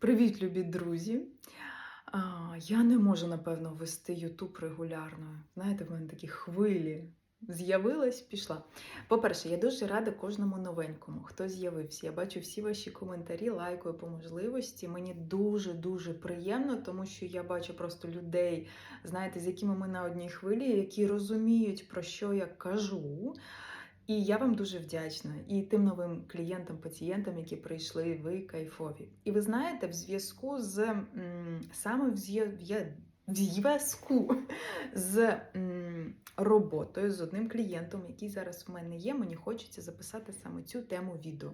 Привіт, любі друзі! Я не можу, напевно, вести Ютуб регулярно. Знаєте, в мене такі хвилі. З'явилась, пішла. По-перше, я дуже рада кожному новенькому, хто з'явився. Я бачу всі ваші коментарі, лайкою по можливості. Мені дуже-дуже приємно, тому що я бачу просто людей, знаєте, з якими ми на одній хвилі, які розуміють, про що я кажу. І я вам дуже вдячна і тим новим клієнтам, пацієнтам, які прийшли, ви кайфові. І ви знаєте, в зв'язку з м, саме в зв'язку з м, роботою з одним клієнтом, який зараз в мене є, мені хочеться записати саме цю тему відео.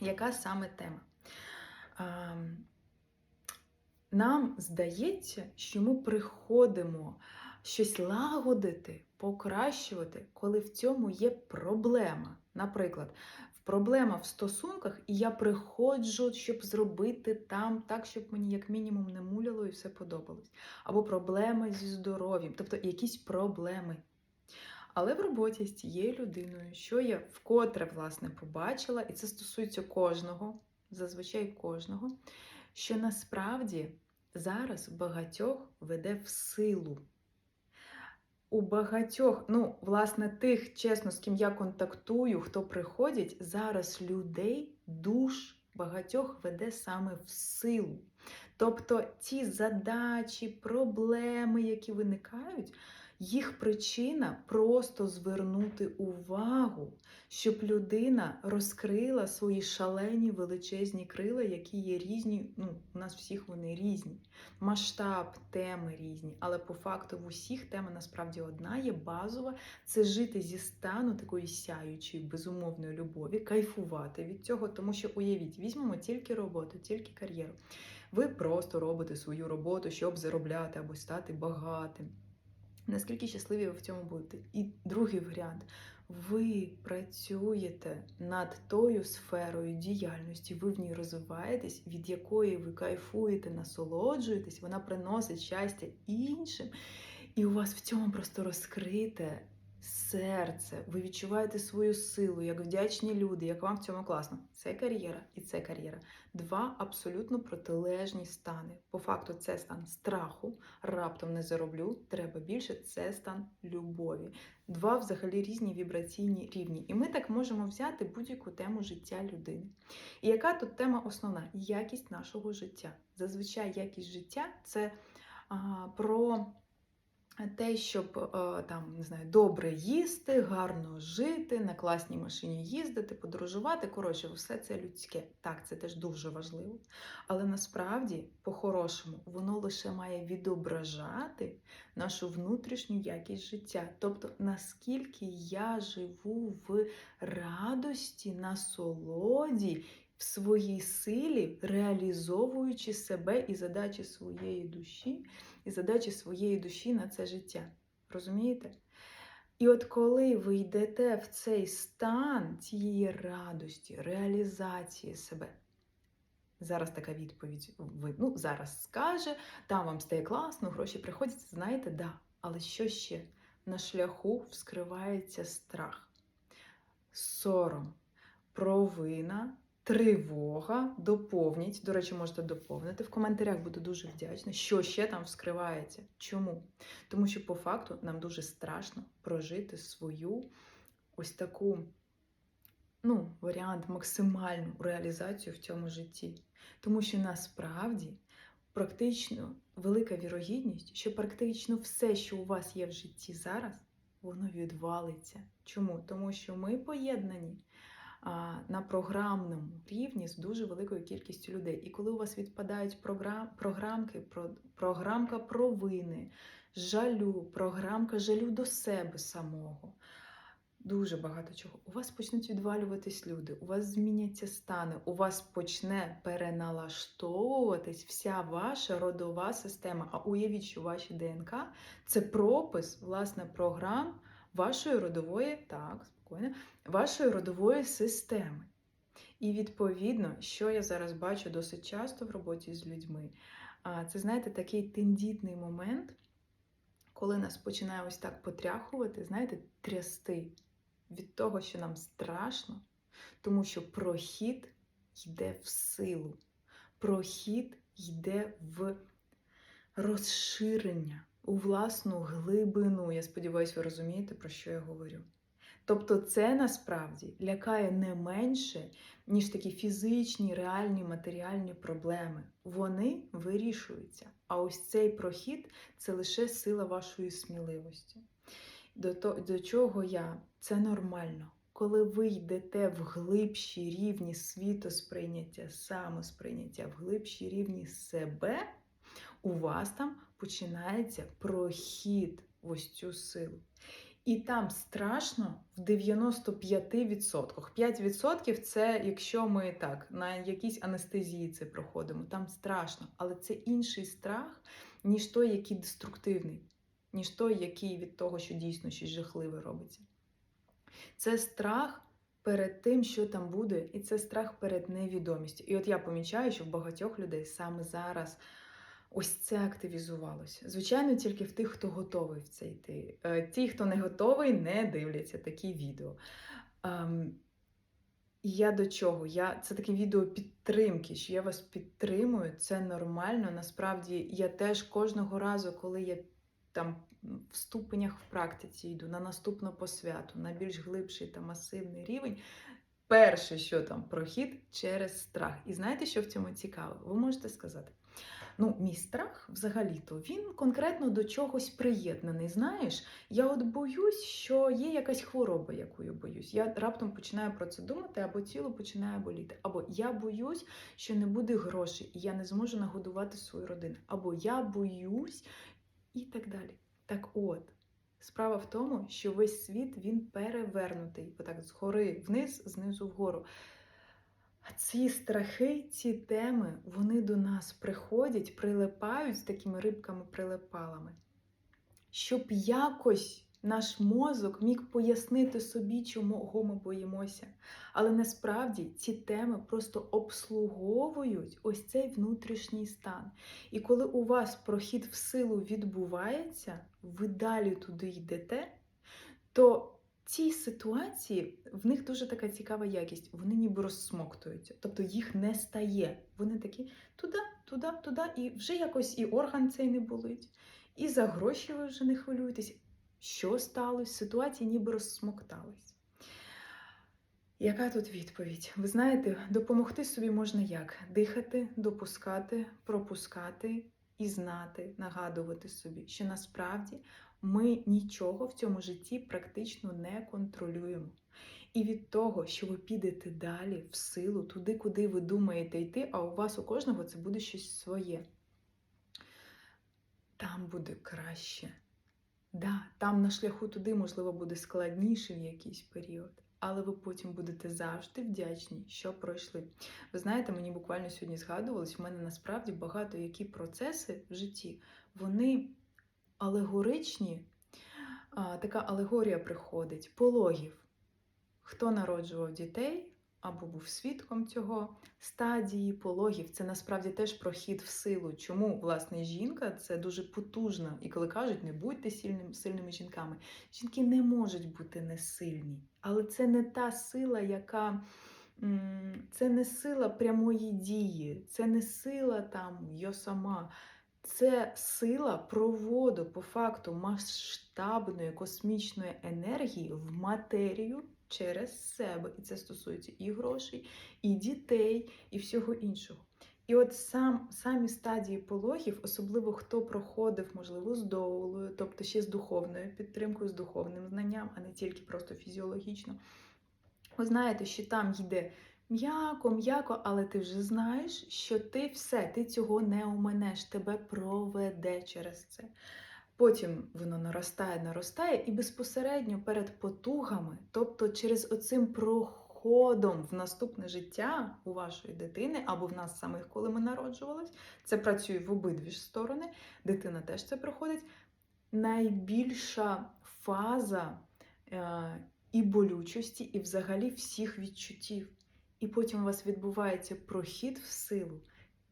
Яка саме тема? А, нам здається, що ми приходимо щось лагодити, покращувати, коли в цьому є проблема. Наприклад, проблема в стосунках, і я приходжу, щоб зробити там так, щоб мені як мінімум не муляло і все подобалось. Або проблема зі здоров'ям, тобто якісь проблеми. Але в роботі з цією людиною, що я вкотре власне побачила, і це стосується кожного, зазвичай кожного, що насправді зараз багатьох веде в силу. У багатьох, ну, власне, тих, чесно, з ким я контактую, хто приходять, зараз людей душ багатьох веде саме в силу. Тобто ті задачі, проблеми, які виникають, їх причина просто звернути увагу, щоб людина розкрила свої шалені величезні крила, які є різні. Ну, у нас всіх вони різні. Масштаб, теми різні, але по факту в усіх тема насправді одна є базова це жити зі стану такої сяючої, безумовної любові, кайфувати від цього, тому що уявіть, візьмемо тільки роботу, тільки кар'єру. Ви просто робите свою роботу, щоб заробляти або стати багатим. Наскільки щасливі ви в цьому будете? І другий варіант. Ви працюєте над тою сферою діяльності, ви в ній розвиваєтесь, від якої ви кайфуєте, насолоджуєтесь, вона приносить щастя іншим, і у вас в цьому просто розкрите серце. Ви відчуваєте свою силу, як вдячні люди, як вам в цьому класно. Це кар'єра і це кар'єра. Два абсолютно протилежні стани. По факту, це стан страху, раптом не зароблю, треба більше. Це стан любові. Два взагалі різні вібраційні рівні. І ми так можемо взяти будь-яку тему життя людини. І яка тут тема основна? Якість нашого життя. Зазвичай якість життя це а, про те, щоб е, там не знаю, добре їсти, гарно жити, на класній машині їздити, подорожувати. Коротше, все це людське. Так, це теж дуже важливо. Але насправді, по-хорошому, воно лише має відображати нашу внутрішню якість життя. Тобто, наскільки я живу в радості, насолоді. В своїй силі, реалізовуючи себе і задачі своєї душі, і задачі своєї душі на це життя. Розумієте? І от коли ви йдете в цей стан цієї радості, реалізації себе, зараз така відповідь ну, зараз скаже, там вам стає класно, гроші приходять, знаєте, да. Але що ще? На шляху вскривається страх, сором, провина. Тривога, доповніть. До речі, можете доповнити. В коментарях буду дуже вдячна, що ще там вскривається. Чому? Тому що, по факту, нам дуже страшно прожити свою ось таку, ну, варіант, максимальну реалізацію в цьому житті. Тому що насправді практично велика вірогідність, що практично все, що у вас є в житті зараз, воно відвалиться. Чому? Тому що ми поєднані на програмному рівні з дуже великою кількістю людей. І коли у вас відпадають програм, програмки, про, програмка провини, жалю, програмка жалю до себе самого. Дуже багато чого. У вас почнуть відвалюватись люди, у вас зміняться стани, у вас почне переналаштовуватись вся ваша родова система. А уявіть, що ваші ДНК це пропис, власне, програм вашої родової, так, спокійно, вашої родової системи. І відповідно, що я зараз бачу досить часто в роботі з людьми, це, знаєте, такий тендітний момент, коли нас починає ось так потряхувати, знаєте, трясти від того, що нам страшно, тому що прохід йде в силу. прохід йде в розширення, у власну глибину. Я сподіваюся, ви розумієте, про що я говорю. Тобто, це насправді лякає не менше, ніж такі фізичні, реальні, матеріальні проблеми. Вони вирішуються. А ось цей прохід це лише сила вашої сміливості. До, то, до чого я? Це нормально. Коли ви йдете в глибші рівні світосприйняття, самосприйняття, в глибші рівні себе, у вас там починається прохід в ось цю силу. І там страшно в 95%. 5% це якщо ми так на якійсь анестезії це проходимо. Там страшно, але це інший страх, ніж той, який деструктивний, ніж той, який від того, що дійсно щось жахливе робиться. Це страх перед тим, що там буде, і це страх перед невідомістю. І от я помічаю, що в багатьох людей саме зараз. Ось це активізувалося. Звичайно, тільки в тих, хто готовий в це йти. Е, Ті, хто не готовий, не дивляться такі відео. Ем, Я до чого? Я, Це таке відео підтримки, що я вас підтримую, це нормально. Насправді, я теж кожного разу, коли я там в ступенях в практиці йду на наступну посвяту, на більш глибший та масивний рівень. Перше, що там прохід через страх. І знаєте, що в цьому цікаво? Ви можете сказати. Ну, мій страх взагалі-то він конкретно до чогось приєднаний. Знаєш, я от боюсь, що є якась хвороба, яку я боюсь. Я раптом починаю про це думати, або тіло починає боліти. Або я боюсь, що не буде грошей, і я не зможу нагодувати свою родину. Або я боюсь і так далі. Так от. Справа в тому, що весь світ він перевернутий, отак згори вниз, знизу вгору. Ці страхи, ці теми, вони до нас приходять, прилипають з такими рибками-прилипалами, щоб якось наш мозок міг пояснити собі, чого ми боїмося. Але насправді ці теми просто обслуговують ось цей внутрішній стан. І коли у вас прохід в силу відбувається, ви далі туди йдете, то ці ситуації в них дуже така цікава якість. Вони ніби розсмоктуються, тобто їх не стає. Вони такі туди, туди, туди, і вже якось і орган цей не болить, і за гроші ви вже не хвилюєтесь. Що сталося? Ситуації ніби розсмоктались. Яка тут відповідь? Ви знаєте, допомогти собі можна як? Дихати, допускати, пропускати і знати, нагадувати собі, що насправді ми нічого в цьому житті практично не контролюємо. І від того, що ви підете далі в силу, туди, куди ви думаєте йти, а у вас у кожного це буде щось своє. Там буде краще. Да, там на шляху туди, можливо, буде складніше в якийсь період, але ви потім будете завжди вдячні, що пройшли. Ви знаєте, мені буквально сьогодні згадувалось, в мене насправді багато які процеси в житті, вони алегоричні, така алегорія приходить, пологів. Хто народжував дітей або був свідком цього, стадії пологів це насправді теж прохід в силу. Чому, власне, жінка це дуже потужна. І коли кажуть, не будьте сильним, сильними жінками, жінки не можуть бути несильні. Але це не та сила, яка. Це не сила прямої дії, це не сила там я сама. Це сила проводу по факту масштабної космічної енергії в матерію через себе. І це стосується і грошей, і дітей, і всього іншого. І от сам, самі стадії пологів, особливо хто проходив, можливо, з доулою, тобто ще з духовною підтримкою, з духовним знанням, а не тільки просто фізіологічно. Ви знаєте, що там йде М'яко, м'яко, але ти вже знаєш, що ти все, ти цього не оминеш, тебе проведе через це. Потім воно наростає, наростає, і безпосередньо перед потугами, тобто через оцим проходом в наступне життя у вашої дитини або в нас самих, коли ми народжувались, це працює в обидві ж сторони, дитина теж це проходить. Найбільша фаза е, і болючості, і взагалі всіх відчуттів. І потім у вас відбувається прохід в силу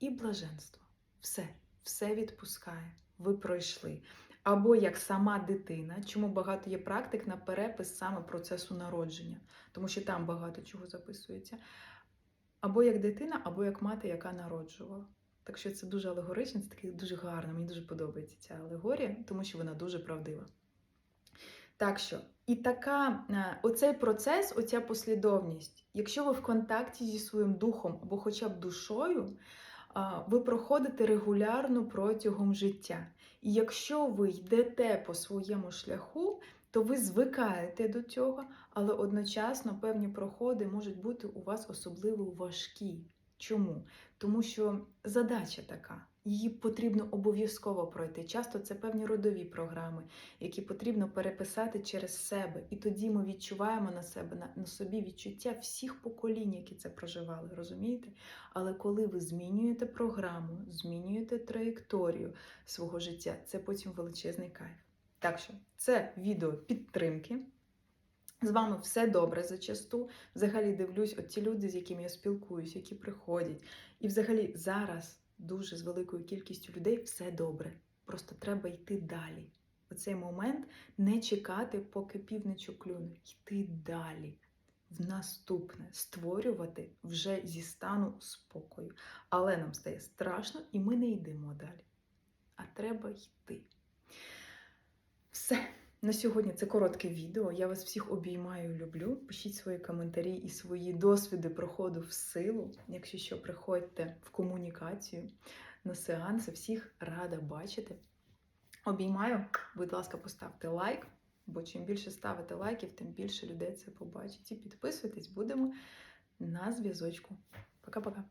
і блаженство. Все, все відпускає. Ви пройшли. Або як сама дитина, чому багато є практик на перепис саме процесу народження, тому що там багато чого записується. або як дитина, або як мати, яка народжувала. Так що це дуже алегорично, це таке дуже гарно. Мені дуже подобається ця алегорія, тому що вона дуже правдива. Так що, і така, е, оцей процес, оця послідовність, якщо ви в контакті зі своїм духом або хоча б душою, ви проходите регулярно протягом життя. І якщо ви йдете по своєму шляху, то ви звикаєте до цього, але одночасно певні проходи можуть бути у вас особливо важкі. Чому? Тому що задача така, її потрібно обов'язково пройти. Часто це певні родові програми, які потрібно переписати через себе. І тоді ми відчуваємо на себе на, на собі відчуття всіх поколінь, які це проживали, розумієте? Але коли ви змінюєте програму, змінюєте траєкторію свого життя, це потім величезний кайф. Так що це відео підтримки. З вами все добре зачасту. Взагалі дивлюсь, от ті люди, з якими я спілкуюсь, які приходять. І взагалі зараз дуже з великою кількістю людей все добре. Просто треба йти далі. Оцей момент не чекати, поки півничок клюне, йти далі. В наступне створювати вже зі стану спокою. Але нам стає страшно, і ми не йдемо далі. А треба йти. Все. На сьогодні це коротке відео. Я вас всіх обіймаю, люблю. Пишіть свої коментарі і свої досвіди проходу в силу. Якщо що, приходьте в комунікацію на сеанси. Всіх рада бачити. Обіймаю, будь ласка, поставте лайк, бо чим більше ставите лайків, тим більше людей це побачить. І підписуйтесь, будемо на зв'язочку. Пока-пока.